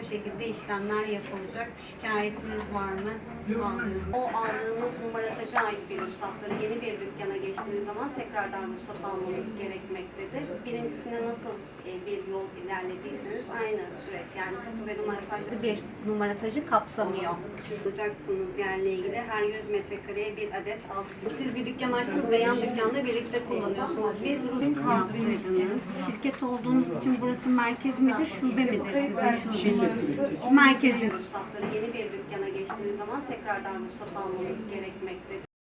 O şekilde işlemler yapılacak. Şikayetiniz var mı? Aldığınız- O aldığınız numaratajı ait bir ruhsatları yeni bir dükkana geçtiğiniz zaman tekrardan ruhsat almanız gerekmektedir. Birincisine nasıl e, bir yol ilerlediyseniz aynı süreç. Yani kapı ve numaratajlı bir numaratajı kapsamıyor. Alacaksınız yerle ilgili her 100 metrekareye bir adet alt. Siz bir dükkan açtınız ve yan dükkanda birlikte kullanıyorsunuz. Biz yaptırdınız. Şirket olduğunuz için burası merkez midir, şube midir sizin şubeniz? Merkezi. Yeni bir dükkana geçtiğiniz zaman tekrardan ruhsat almanız gerekmektedir.